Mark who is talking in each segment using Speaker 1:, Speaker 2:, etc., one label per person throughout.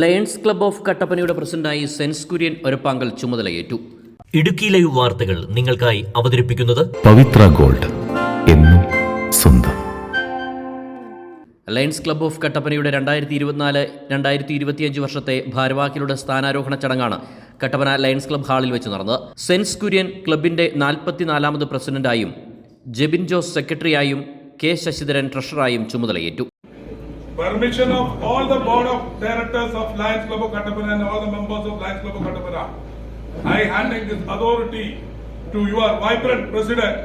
Speaker 1: Lions club of കട്ടപ്പനയുടെ പ്രസിഡന്റായി sense Kurian Orappankal ചുമതലയേറ്റു.
Speaker 2: Idukki live വാർത്തകൾ നിങ്ങൾക്കായി അവതരിപ്പിക്കുന്നത്
Speaker 3: പവിത്ര ഗോൾഡ് എന്നും സ്വന്തം.
Speaker 1: ലയൺസ് ക്ലബ് ഓഫ് കട്ടപ്പനയുടെ രണ്ടായിരത്തി ഇരുപത്തിനാല് രണ്ടായിരത്തി ഇരുപത്തിയഞ്ച് വർഷത്തെ ഭാരവാഹികളുടെ സ്ഥാനാരോഹണ ചടങ്ങാണ് കട്ടപ്പന ലയൺസ് ക്ലബ് ഹാളിൽ വെച്ച് നടന്നത്. സെൻസ് കുര്യൻ ക്ലബിന്റെ നാൽപ്പത്തിനാലാമത് പ്രസിഡന്റായും ജെബിൻ ജോസ് സെക്രട്ടറിയായും കെ ശശിധരൻ ട്രഷറായും ചുമതലയേറ്റു.
Speaker 4: Permission of all the board of directors of Lions Club of Kattapana and all the members of Lions Club of Kattapana. I handing this authority to your vibrant president,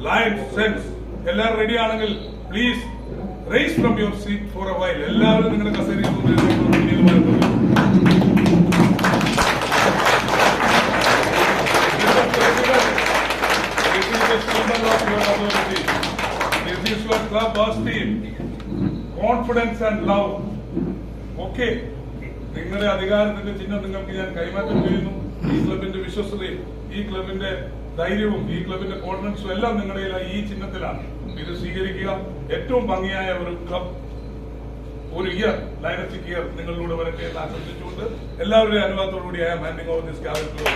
Speaker 4: Lions Sense. എല്ലാവരും ready ആണെങ്കിൽ please raise from your seat for a while എല്ലാവരും നിങ്ങളുടെ കസേരയിൽ confidence and love okay നിങ്ങളുടെ അധികാരത്തിന്റെ ചിഹ്നം നിങ്ങൾക്ക് ഞാൻ കൈമാറ്റം ചെയ്യുന്നു. ഈ ക്ലബിന്റെ വിശ്വസതയും ഈ ക്ലബിന്റെ ധൈര്യവും ഈ ക്ലബിന്റെ കോൺഫിഡൻസും എല്ലാം നിങ്ങളുടെ ഈ ചിഹ്നത്തിലാണ്. ഇത് സ്വീകരിക്കുക. ഏറ്റവും ഭംഗിയായ ഒരു ക്ലബ് ഒരു ഇയർ ലൈനസ്റ്റിക് ഇയർ നിങ്ങളിലൂടെ വരട്ടെ എന്ന് ആശംസിച്ചുകൊണ്ട് എല്ലാവരുടെയും അനുവാദത്തോടുകൂടി I over this cabinet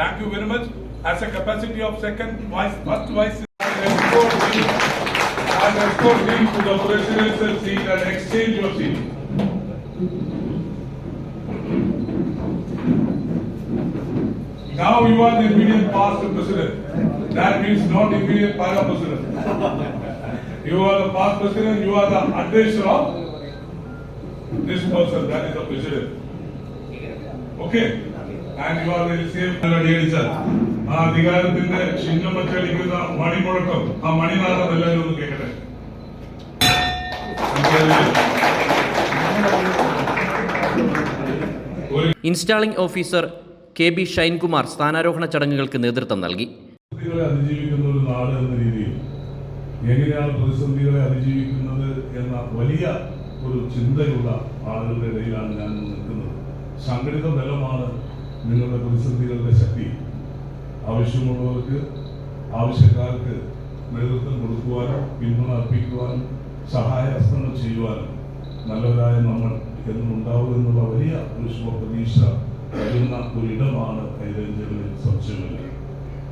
Speaker 4: Thank you very much. has a capacity of second vice, first vice and escort him to the presidential seat and exchange your seat. Now you are the immediate past president. That means not immediate para president. You are the past president, you are the advisor of this person, that is the president. Okay? And you are the same. ആ അധികാരത്തിന്റെ ചിഹ്നം വച്ചടിക്കുന്ന മണിമുഴക്കം ആ മണിനാഥം എല്ലാവരും ഒന്ന് കേൾക്കട്ടെ.
Speaker 1: Installing officer K B Shinekumar സ്ഥാനാരോഹണ ചടങ്ങുകൾക്ക് നേതൃത്വം നൽകി.
Speaker 4: അതിജീവിക്കുന്ന ഒരു നാട് എന്ന രീതിയിൽ എങ്ങനെയാണ് പ്രതിസന്ധികളെ അതിജീവിക്കുന്നത് എന്ന വലിയ ഒരു ചിന്തയുള്ള ആളുകളുടെ ഇടയിലാണ് ഞാൻ നിൽക്കുന്നത്. സംഘടിത ബലമാണ് നിങ്ങളുടെ പ്രതിസന്ധികളുടെ ശക്തി. ആവശ്യമുള്ളവർക്ക് ആവശ്യക്കാർക്ക് നേതൃത്വം കൊടുക്കുവാനും പിന്തുണ അർപ്പിക്കുവാനും സഹായഹസ്തങ്ങൾ ചെയ്യുവാനും നല്ലവരായ നമ്മൾ എന്നും ഉണ്ടാവും എന്നുള്ള വലിയ ഒരു ശുഭപ്രതീക്ഷ കഴിയുന്ന ഒരിടമാണ് കൈതഞ്ചലിൽ സംശയമില്ല.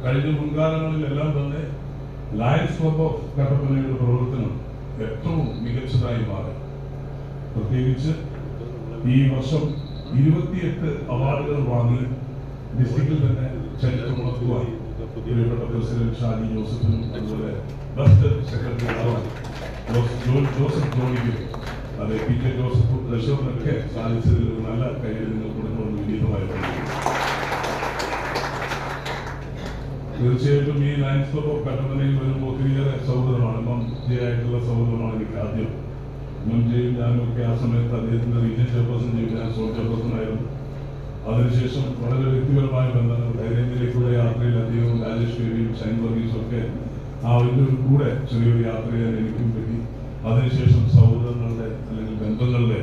Speaker 4: കഴിഞ്ഞ മുൻകാലങ്ങളിലെല്ലാം തന്നെ ലയൻസ് ക്ലബ് ഓഫ് കട്ടപ്പനയുടെ പ്രവർത്തനം ഏറ്റവും മികച്ചതായി മാറി. പ്രത്യേകിച്ച് ഈ വർഷം ഇരുപത്തിയെട്ട് അവാർഡുകൾ വാങ്ങി ഡിസ്ട്രിക്റ്റിൽ തന്നെ ചരിത്രമുണർത്തുവാൻ പ്രിയപ്പെട്ട പ്രസിഡന്റ് ഷാജി ജോസഫിനും അതുപോലെ ബെസ്റ്റ് സെക്രട്ടറി ജോസഫ് ജോണിക്കും അതെ പി കെ ജോസഫ് ലക്ഷോറിനൊക്കെ സാധിച്ചതിൽ നല്ല കയ്യിൽ നിങ്ങൾ കൊടുക്കണമെന്ന് വിനീതമായി തീർച്ചയായിട്ടും ഈ ലയൻസ് ക്ലബ് ഓഫ് കട്ടപ്പനയിൽ വരുമ്പോൾ ഒത്തിരിയേറെ സൗഹൃദമാണ്. മം ജെ ആയിട്ടുള്ള സൗഹൃദമാണ് എനിക്ക് ആദ്യം. മം ജെയും ഞാനും ഒക്കെ ആ സമയത്ത് അദ്ദേഹത്തിന്റെ റീജിയൻ ചെയർപേഴ്സൺ ചെയ്തു ഞാൻ സോൺ ചെയർപേഴ്സൺ ആയിരുന്നു. അതിനുശേഷം വളരെ വ്യക്തിപരമായ ബന്ധങ്ങൾ ധൈര്യത്തിലേക്കുള്ള യാത്രയിൽ അദ്ദേഹവും രാജേഷ് ബേബിയും ഷൈൻ വർഗീസും ഒക്കെ ആ ഒരു കൂടെ ചെറിയൊരു യാത്ര ചെയ്യാൻ എനിക്കും പറ്റി. അതിനുശേഷം സൗഹൃദങ്ങളുടെ അല്ലെങ്കിൽ ബന്ധങ്ങളുടെ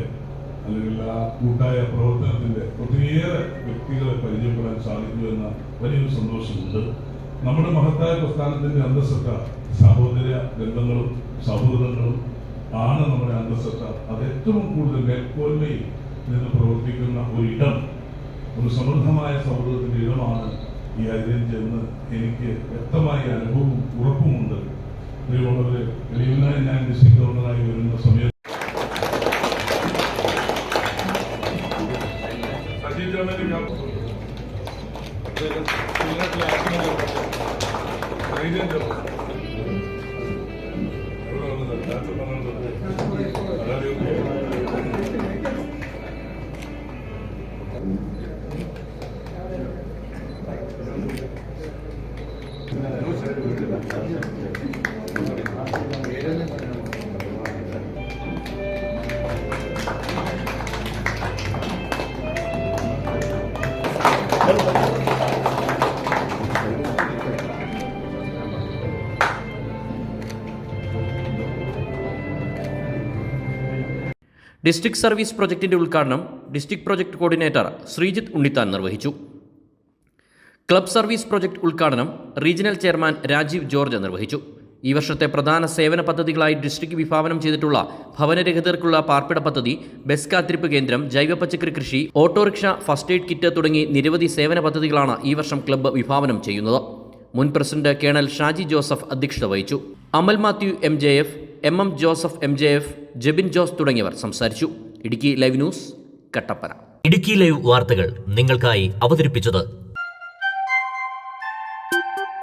Speaker 4: അല്ലെങ്കിൽ ആ കൂട്ടായ പ്രവർത്തനത്തിന്റെ ഒത്തിരിയേറെ വ്യക്തികളെ പരിചയപ്പെടാൻ സാധിക്കൂ എന്ന വലിയൊരു സന്തോഷമുണ്ട്. നമ്മുടെ മഹത്തായ പ്രസ്ഥാനത്തിന്റെ അന്തസ്സത്ത സഹോദര ബന്ധങ്ങളും സൗഹൃദങ്ങളും ആണ് നമ്മുടെ അന്തസ്സത്ത. അത് ഏറ്റവും കൂടുതൽ മേൽക്കോൽമയിൽ നിന്ന് പ്രവർത്തിക്കുന്ന ഒരിടം. ഒരു സമൃദ്ധമായ സൗഹൃദത്തിന്റെ ഇടമാണ് ഈ ഹൈദരാബാദ് എന്ന് എനിക്ക് വ്യക്തമായ അനുഭവവും ഉറപ്പുമുണ്ട്. പ്രിയമുള്ളവരെ എളിയനായി ഞാൻ ഡിസ്ട്രിക്ട് ഗവർണറായി വരുന്ന സമയത്ത്
Speaker 1: ഡിസ്ട്രിക്ട് സർവീസ് പ്രൊജക്ടിന്റെ ഉദ്ഘാടനം district project coordinator Sreejith Unnithan നിർവഹിച്ചു. ക്ലബ് സർവീസ് പ്രൊജക്ട് ഉദ്ഘാടനം റീജിയണൽ ചെയർമാൻ രാജീവ് ജോർജ് നിർവഹിച്ചു. ഈ വർഷത്തെ പ്രധാന സേവന പദ്ധതികളായി ഡിസ്ട്രിക്ട് വിഭാവനം ചെയ്തിട്ടുള്ള ഭവനരഹിതർക്കുള്ള പാർപ്പിട പദ്ധതി ബസ് കാത്തിരിപ്പ് കേന്ദ്രം ജൈവ പച്ചക്കറി കൃഷി ഓട്ടോറിക്ഷ ഫസ്റ്റ് എയ്ഡ് കിറ്റ് തുടങ്ങി നിരവധി സേവന പദ്ധതികളാണ് ഈ വർഷം ക്ലബ്ബ് വിഭാവനം ചെയ്യുന്നത്. മുൻ പ്രസിഡന്റ് കേണൽ ഷാജി ജോസഫ് അധ്യക്ഷത വഹിച്ചു. Amal Mathew M J F M M Joseph M J F Jebin Jose തുടങ്ങിയവർ സംസാരിച്ചു. Idukki live news Kattappana.
Speaker 2: Idukki live വാർത്തകൾ നിങ്ങൾക്കായി അവതരിപ്പിച്ചത്